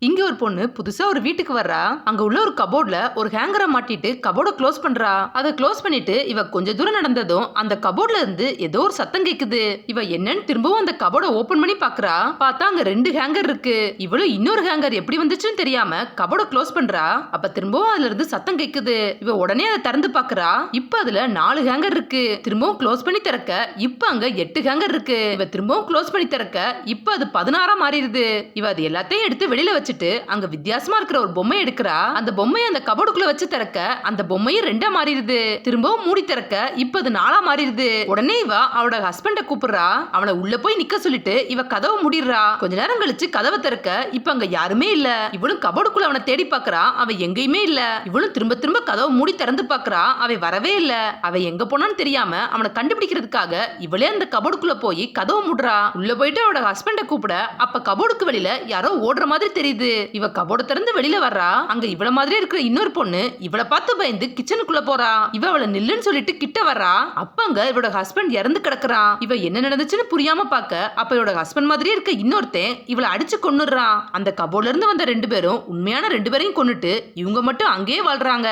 இங்க ஒரு பொண்ணு புதுசா ஒரு வீட்டுக்கு வர்றா. அங்க உள்ள ஒரு கபோர்ட்ல ஒரு ஹேங்கரை மாட்டிட்டு கபோர்ட க்ளோஸ் பண்றா. அதை க்ளோஸ் பண்ணிட்டு இவ கொஞ்ச தூரம் நடந்ததும் அந்த கபோர்ட்ல இருந்து ஏதோ ஒரு சத்தம் கேக்குது. இவ என்னன்னு திரும்பவும் அந்த கபோர்ட ஓபன் பண்ணி பாக்குறா. பார்த்தா அங்க ரெண்டு ஹேங்கர் இருக்கு. இவளும் இன்னொரு ஹேங்கர் எப்படி வந்துச்சுன்னு தெரியாம கபோர்ட க்ளோஸ் பண்றா. அப்ப திரும்பவும் அதுல இருந்து சத்தம் கேக்குது. இவ உடனே அதை திறந்து பாக்குறா. இப்ப அதுல நாலு ஹேங்கர் இருக்கு. திரும்பவும் க்ளோஸ் பண்ணி திறக்க இப்ப அங்க எட்டு ஹேங்கர் இருக்கு. இவ திரும்பவும் க்ளோஸ் பண்ணி திறக்க இப்ப அது பதினாறா மாறிடுது. இவ அது எல்லாத்தையும் எடுத்து வெளியில வச்சுட்டு அங்க வித்தியாசமா இருக்கிற ஒரு பொம்மை எடுக்கிறா. அந்த பொம்மையை அந்த கபோர்டுக்குள்ள வச்சு திறக்க அந்த பொம்மையும் ரெண்டா மாறிடுது. திரும்பவும் மூடி திறக்க இப்ப அது நாளா மாறிடுது. உடனே இவ அவளோட ஹஸ்பண்ட கூப்பிடுறா. அவனை உள்ள போய் நிக்க சொல்லிட்டு இவ கதவை முடிடுறா. கொஞ்ச நேரம் கழிச்சு கதவை திறக்க இப்ப அங்க யாருமே இல்ல. இவளும் கபோர்டுக்குள்ள அவனை தேடி பாக்குறா. அவன் எங்கேயுமே இல்ல. இவளும் திரும்ப திரும்ப கதவை மூடி திறந்து பாக்குறா. அவன் வரவே இல்ல. அவன் எங்க போனான்னு தெரியாம அவனை கண்டுபிடிக்கிறதுக்காக இவளே அந்த கபோர்டுக்குள்ள போய் கதவை மூடுறா. உள்ள போயிட்டு அவளோட ஹஸ்பண்ட கூப்பிட அப்ப கபோர்டுக்கு வெளியில யாரோ ஓடுற மாதிரி தெரியுது. இவ கபோர்டு திறந்து வெளியில வர்றா? அங்க இவள மாதிரி இருக்கிற இன்னொரு பொண்ணு இவள பார்த்து பயந்து கிச்சனுக்குள்ள போறா. இவ அவளை நில்லுன்னு சொல்லிட்டு கிட்ட வர்றா. அப்பங்க இவளோட ஹஸ்பண்ட் இறந்து கிடக்குறான் இவ என்ன நடந்துச்சுன்னு புரியாம பார்க்க அப்ப இவளோட ஹஸ்பண்ட் மாதிரியே இருக்க இன்னொருத்தன் இவளை அடிச்சு கொன்னுடுறான். அந்த கபோர்ட்ல இருந்து வந்த ரெண்டு பேரும் உண்மையான ரெண்டு பேரையும் கொன்னுட்டு இவங்க மட்டும் அங்கேயே வாழ்றாங்க.